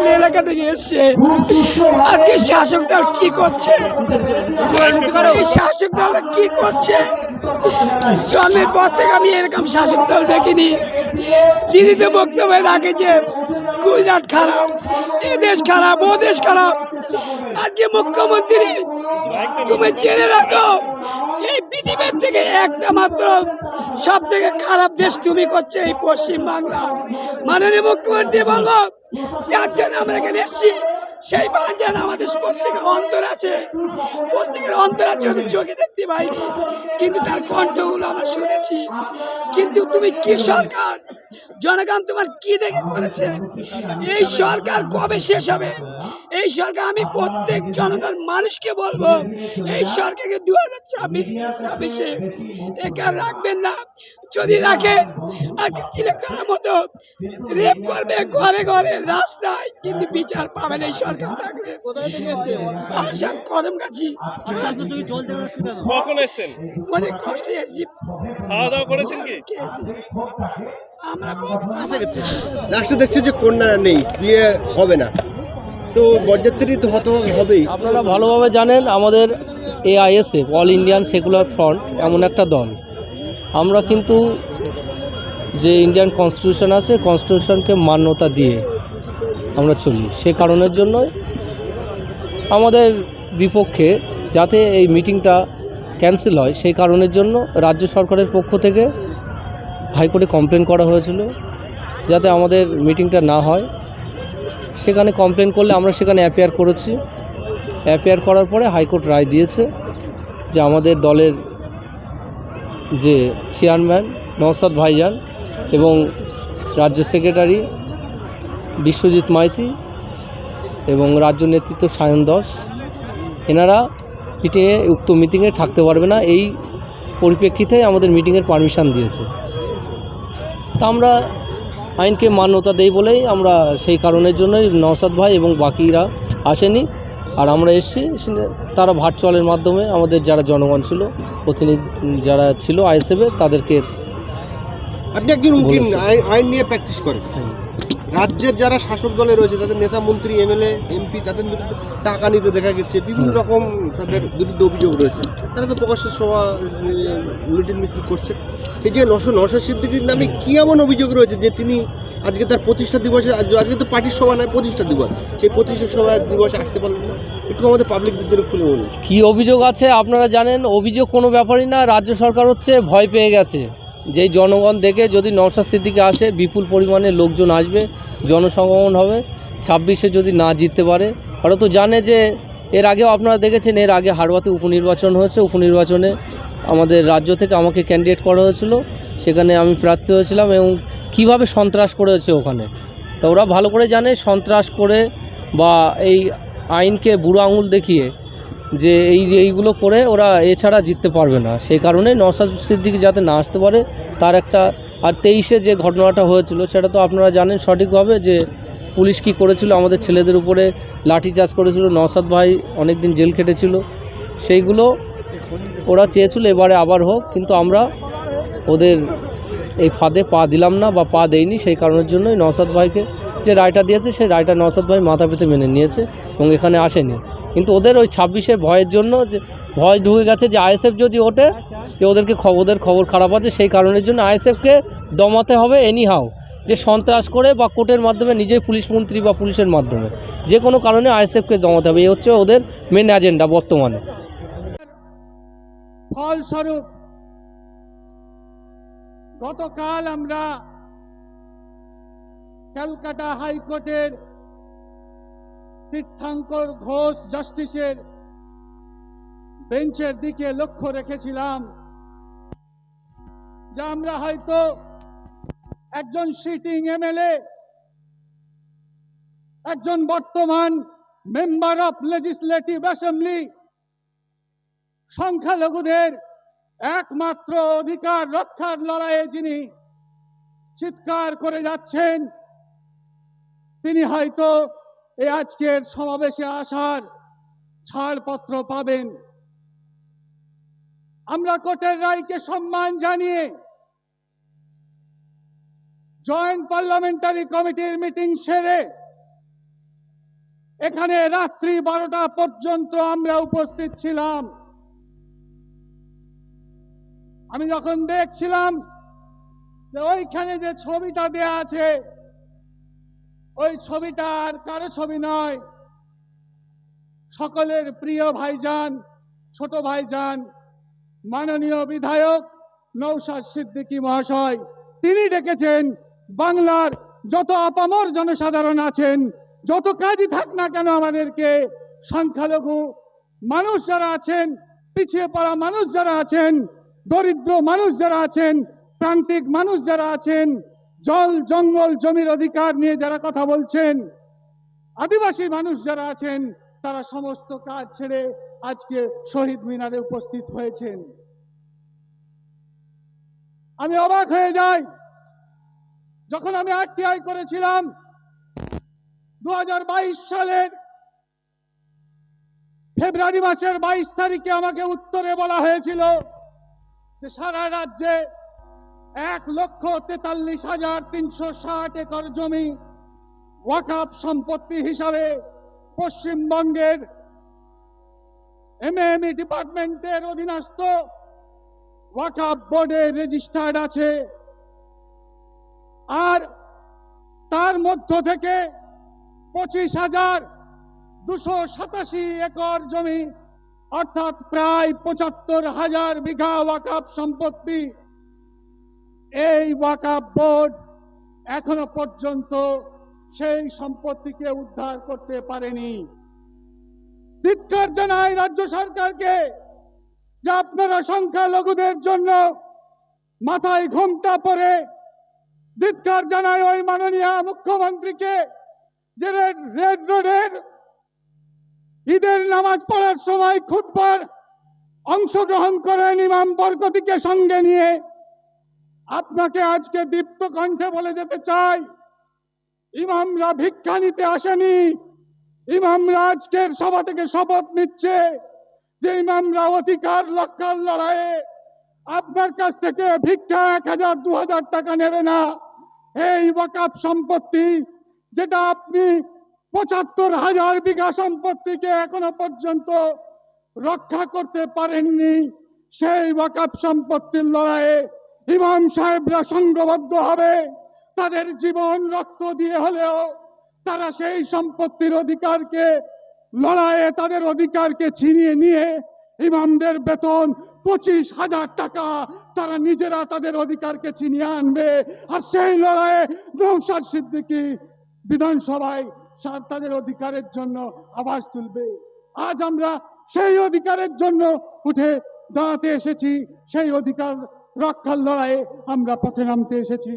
বিভিন্ন এলাকা থেকে এসছে। আজকে শাসক দল কি করছে? এই শাসক দল কি করছে? জন্মের পর থেকে আমি এরকম শাসক দল দেখিনি। দিদি তো বক্তব্য রাখে যে, গুজরাট খারাপ এ দেশ খারাপ, ও দেশ খারাপ। আজকে মুখ্যমন্ত্রী, তুমি জেনে রাখো, এই পৃথিবীর থেকে একটা মাত্র সব থেকে খারাপ দেশ তুমি করছে এই পশ্চিম বাংলা মাননীয় মুখ্যমন্ত্রী বলব যার আমরা এখানে এসেছি, সেই বাজার আমাদের প্রত্যেকের অন্তর আছে। প্রত্যেকের অন্তর আছে ওদের চোখে দেখতে পাইনি কিন্তু তার কণ্ঠগুলো আমরা শুনেছি। কিন্তু তুমি কি সরকার? জনগণ তোমার কি দেখে করেছে? এই সরকার কবে শেষ হবে? এই সরকার আমি প্রত্যেক জনগণ মানুষকে বলব, এই সরকারকে দু হাজার ছাব্বিশ ছাব্বিশে একা রাখবেন না। যদি রাখেন আজকে তিলেকতার মতো রেপ করবে ঘরে ঘরে রাস্তায় কিন্তু বিচার পাবেন এই সরকার থাকলে। কোথায় থেকে এসছে? আসাম কদম গাছি আচ্ছা অনেক কষ্টে এসেছি। খাওয়া দাওয়া করেছেন কি? আমরা লাস্টে দেখছি যে কন্যা নেই বিয়ে হবে না। তো বরযাত্রী তো হবেই। আপনারা ভালোভাবে জানেন আমাদের AISF all Indian secular front এমন একটা দল। আমরা কিন্তু যে ইন্ডিয়ান কনস্টিটিউশন আছে কনস্টিটিউশনকে মান্যতা দিয়ে আমরা চলি। সে কারণের জন্যই আমাদের বিপক্ষে যাতে এই মিটিংটা ক্যান্সেল হয়, সেই কারণের জন্য রাজ্য সরকারের পক্ষ থেকে হাইকোর্টে কমপ্লেন করা হয়েছিল যাতে আমাদের মিটিংটা না হয়। সেখানে কমপ্লেন করলে আমরা সেখানে অ্যাপিয়ার করেছি। অ্যাপিয়ার করার পরে হাইকোর্ট রায় দিয়েছে যে আমাদের দলের যে চেয়ারম্যান নওসাদ ভাইজান এবং রাজ্য সেক্রেটারি বিশ্বজিৎ মাইতি এবং রাজ্য নেতৃত্ব সায়ন দাস, এনারা মিটিংয়ে, উক্ত মিটিংয়ে থাকতে পারবে না। এই পরিপ্রেক্ষিতে আমাদের মিটিংয়ের পারমিশন দিয়েছে। তা আমরা আইনকে মান্যতা দেই বলেই আমরা সেই কারণের জন্যই নওসাদ ভাই এবং বাকিরা আসেনি। আর আমরা এসেছি সে- তারা ভার্চুয়ালের মাধ্যমে আমাদের যারা জনগণ ছিল প্রতিনিধি যারা ছিল আইএসএফে তাদেরকে আপনি একজন উকিল আইন- নিয়ে প্র্যাকটিস করেন। হ্যাঁ, রাজ্যের যারা শাসক দলে রয়েছে তাদের নেতা মন্ত্রী এমএলএ এমপি তাদের বিরুদ্ধে টাকা নিতে দেখা গেছে বিভিন্ন রকম তাদের বিরুদ্ধে অভিযোগ রয়েছে। তারা তো প্রকাশ্যে সভা মিটিং মিছিল করছে। সেই যে নশো নশো সিদ্দিকির নামে কী এমন অভিযোগ রয়েছে যে তিনি আজকে তার প্রতিষ্ঠা দিবসে আজ- আজকে তো পার্টির সভা নয় প্রতিষ্ঠা দিবস। সেই প্রতিষ্ঠা সভা দিবসে আসতে পারলেন একটু আমাদের পাবলিকদের জন্য খুলে বলুন। কী অভিযোগ আছে আপনারা জানেন? অভিযোগ কোনো ব্যাপারই না, রাজ্য সরকার হচ্ছে ভয় পেয়ে গেছে। যেই জনগণ দেখে যদি নওশাদ সিদ্দিকে আসে, বিপুল পরিমাণে লোকজন আসবে জনসমাগমন হবে, ছাব্বিশে যদি না জিততে পারে। ওরা তো জানে যে এর আগেও আপনারা দেখেছেন, এর আগে হাড়ুয়াতে উপনির্বাচন হয়েছে। উপনির্বাচনে আমাদের রাজ্য থেকে আমাকে ক্যান্ডিডেট করা হয়েছিল। সেখানে আমি প্রার্থী হয়েছিলাম এবং কীভাবে সন্ত্রাস করেছে ওখানে। তো ওরা ভালো করে জানে, সন্ত্রাস করে বা এই আইনকে বুড়ো আঙুল দেখিয়ে যে এই এইগুলো করে ওরা এছাড়া জিততে পারবে না। সেই কারণে নওশাদ সিদ্দিকি যাতে না আসতে পারে, তার একটা আর তেইশে যে ঘটনাটা হয়েছিল, সেটা তো আপনারা জানেন সঠিকভাবে যে পুলিশ কি করেছিল, আমাদের ছেলেদের উপরে লাঠি লাঠিচার্জ করেছিল, নওশাদ ভাই অনেক দিন জেল কেটেছিল সেইগুলো ওরা চেয়েছিল এবারে আবার হোক, কিন্তু আমরা ওদের এই ফাঁদে পা দিলাম না বা পা দেইনি, সেই কারণের জন্যই নওশাদ ভাইকে যে রায়টা দিয়েছে, সেই রায়টা নওশাদ ভাই মাথা পেতে মেনে নিয়েছে এবং এখানে আসেনি। কিন্তু ওদের ওই ছাব্বিশে ভয়ের জন্য যে ভয় ঢুকে গেছে যে আইএসএফ যদি ওঠে, যে ওদেরকে ওদের খবর খারাপ আছে, সেই কারণের জন্য আইএসএফকে দমাতে হবে এনি হাও যে সন্ত্রাস করে বা কোর্টের মাধ্যমে নিজেই পুলিশ মন্ত্রী বা পুলিশের মাধ্যমে। যে কোনো কারণে আইএসএফকে দমাতে হবে এই হচ্ছে ওদের মেন এজেন্ডা বর্তমানে। ফলস্বরূপ গতকাল আমরা ক্যালকাটা হাইকোর্টের তীর্থাঙ্কর ঘোষ জাস্টিসের বেঞ্চের দিকে লক্ষ্য রেখেছিলাম, যে আমরা হয়তো একজন সিটিং এমএলএ, একজন বর্তমান মেম্বার অফ লেজিসলেটিভ অ্যাসেম্বলি, সংখ্যালঘুদের একমাত্র অধিকার রক্ষার লড়াইয়ে যিনি চিৎকার করে যাচ্ছেন তিনি হয়তো এই আজকের সমাবেশে আসার ছাড়পত্র পাবেন। আমরা কোর্টের রায়কে সম্মান জানিয়ে জয়েন্ট পার্লামেন্টারি কমিটির মিটিং সেরে এখানে রাত্রি বারোটা পর্যন্ত আমরা উপস্থিত ছিলাম। আমি যখন দেখছিলাম যে ওইখানে যে ছবিটা দেয়া আছে ওই ছবিটা আর কারও ছবি নয়। সকলের প্রিয় ভাইজান, ছোট ভাইজান, মাননীয় বিধায়ক নৌশাদ সিদ্দিকী মহাশয়, তিনি ডেকেছেন বাংলার যত আপামর জনসাধারণ আছেন, যত কাজই থাক না কেন আমাদেরকে, সংখ্যালঘু মানুষ যারা আছেন, পিছিয়ে পড়া মানুষ যারা আছেন, দরিদ্র মানুষ যারা আছেন, প্রান্তিক মানুষ যারা আছেন জল, জঙ্গল, জমির অধিকার নিয়ে যারা কথা বলছেন, আদিবাসী মানুষ যারা আছেন, তারা সমস্ত কাজ ছেড়ে আজকে শহীদ মিনারে উপস্থিত হয়েছেন। আমি অবাক হয়ে যাই, যখন আমি আরটিআই করেছিলাম দু হাজার বাইশ সালের ফেব্রুয়ারি মাসের বাইশ তারিখে আমাকে উত্তরে বলা হয়েছিল যে সারা রাজ্যে এক লক্ষ তেতাল্লিশ হাজার তিনশো ষাট একর জমি ওয়াকাপ সম্পত্তি হিসাবে পশ্চিমবঙ্গের এমএমই ডিপার্টমেন্টের অধীনস্থ ওয়াকাপ বোর্ডে রেজিস্টার্ড আছে। আর তার মধ্য থেকে পঁচিশ হাজার দুশো সাতাশি একর জমি, অর্থাৎ প্রায় পঁচাত্তর হাজার বিঘা ওয়াকাপ সম্পত্তি এই ওয়াকাপ বোর্ড এখনও পর্যন্ত সেই সম্পত্তিকে উদ্ধার করতে পারেনি। ধিৎকার জানাই রাজ্য সরকারকে যে আপনারা সংখ্যালঘুদের জন্য মাথায় ঘোমটা পরে ধিৎকার জানায় ওই মাননীয় মুখ্যমন্ত্রীকে যে রেড রেড রোডের ঈদের নামাজ পড়ার সময় খুতবার অংশগ্রহণ করেন ইমাম বরকতিকে সঙ্গে নিয়ে আপনাকে আজকে দীপ্ত কণ্ঠে বলে যেতে চাই। ইমামরা ভিক্ষা নিতে আসেনি। ইমামরা আজকের সভা থেকে শপথ নিচ্ছে যে ইমামরা অধিকার রক্ষার লড়াইয়ে আপনার কাছ থেকে ভিক্ষা এক হাজার, দু হাজার টাকা নেবে না। এই ওয়াকাপ সম্পত্তি যেটা আপনি পঁচাত্তর হাজার বিঘা সম্পত্তিকে এখনও পর্যন্ত রক্ষা করতে পারেননি, সেই ওয়াকাপ সম্পত্তির লড়াইয়ে ইমাম সাহেবরা সংঘবদ্ধ হবে। তাদের জীবন রক্ত দিয়ে হলেও তারা সেই সম্পত্তির অধিকারকে, লড়াইয়ে তাদের অধিকারকে ছিনিয়ে নিয়ে ইমামদের বেতন পঁচিশ হাজার টাকা তারা নিজেরা তাদের অধিকারকে ছিনিয়ে আনবে। আর সেই লড়াইয়ে নৌসাদ সিদ্দিকী বিধানসভায় তাদের অধিকারের জন্য আওয়াজ তুলবে। আজ আমরা সেই অধিকারের জন্য উঠে দাঁড়াতে এসেছি। সেই অধিকার রক্ষার লড়াইয়ে আমরা পথে নামতে এসেছি।